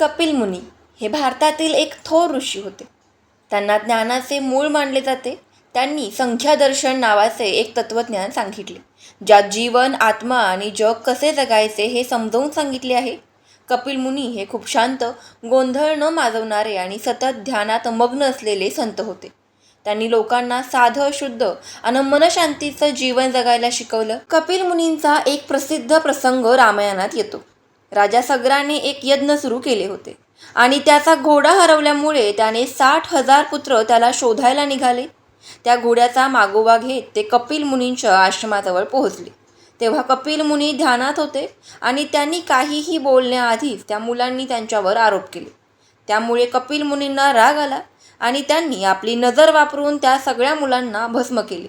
कपिल मुनी हे भारतातील एक थोर ऋषी होते. त्यांना ज्ञानाचे मूळ मानले जाते. त्यांनी संख्यादर्शन नावाचे एक तत्त्वज्ञान सांगितले ज्यात जीवन आत्मा आणि जग कसे जगायचे हे समजावून सांगितले आहे. कपिल मुनी हे खूप शांत गोंधळ न माजवणारे आणि सतत ध्यानात मग्न असलेले संत होते. त्यांनी लोकांना साधं शुद्ध आणि मनशांतीचं जीवन जगायला शिकवलं. कपिल मुनींचा एक प्रसिद्ध प्रसंग रामायणात येतो. राजा सगराने एक यज्ञ सुरू केले होते. आणि त्याचा घोडा हरवल्यामुळे त्याने साठ हजार पुत्र त्याला शोधायला निघाले. त्या घोड्याचा मागोवा घेत ते कपिल मुनींच्या आश्रमाजवळ पोहोचले. तेव्हा कपिल मुनी ध्यानात होते आणि त्यांनी काहीही बोलण्याआधीच त्या मुलांनी त्यांच्यावर आरोप केले. त्यामुळे कपिल मुनींना राग आला आणि त्यांनी आपली नजर वापरून त्या सगळ्या मुलांना भस्म केले.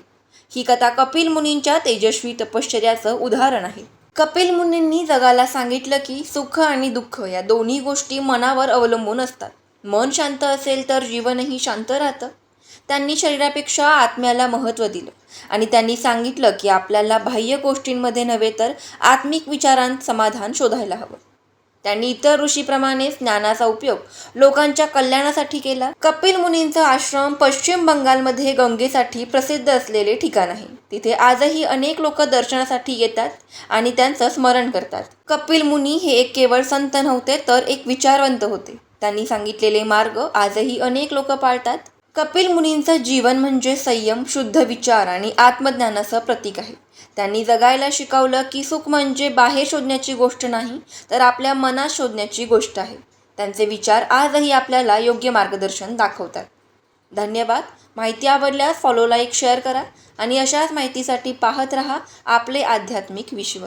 ही कथा कपिल मुनींच्या तेजस्वी तपश्चर्याचं उदाहरण आहे. कपिल मुनींनी जगाला सांगितलं की सुख आणि दुःख या दोन्ही गोष्टी मनावर अवलंबून असतात. मन शांत असेल तर जीवनही शांत राहतं. त्यांनी शरीरापेक्षा आत्म्याला महत्त्व दिलं आणि त्यांनी सांगितलं की आपल्याला बाह्य गोष्टींमध्ये नव्हे तर आत्मिक विचारांत समाधान शोधायला हवं. त्यांनी इतर ऋषीप्रमाणे ज्ञानाचा उपयोग लोकांच्या कल्याणासाठी केला. कपिल मुनींचा आश्रम पश्चिम बंगालमध्ये गंगेसाठी प्रसिद्ध असलेले ठिकाण आहे. तिथे आजही अनेक लोक दर्शनासाठी येतात आणि त्यांचं स्मरण करतात. कपिल मुनी हे एक केवळ संत नव्हते तर एक विचारवंत होते. त्यांनी सांगितलेले मार्ग आजही अनेक लोक पाळतात. कपिल मुनींचं जीवन म्हणजे संयम शुद्ध विचार आणि आत्मज्ञानाचं प्रतीक आहे. त्यांनी जगायला शिकवलं की सुख म्हणजे बाहेर शोधण्याची गोष्ट नाही तर आपल्या मनात शोधण्याची गोष्ट आहे. त्यांचे विचार आजही आपल्याला योग्य मार्गदर्शन दाखवतात. धन्यवाद. माहिती आवडल्यास फॉलो लाईक शेअर करा आणि अशाच माहितीसाठी पाहत रहा आपले आध्यात्मिक विश्व.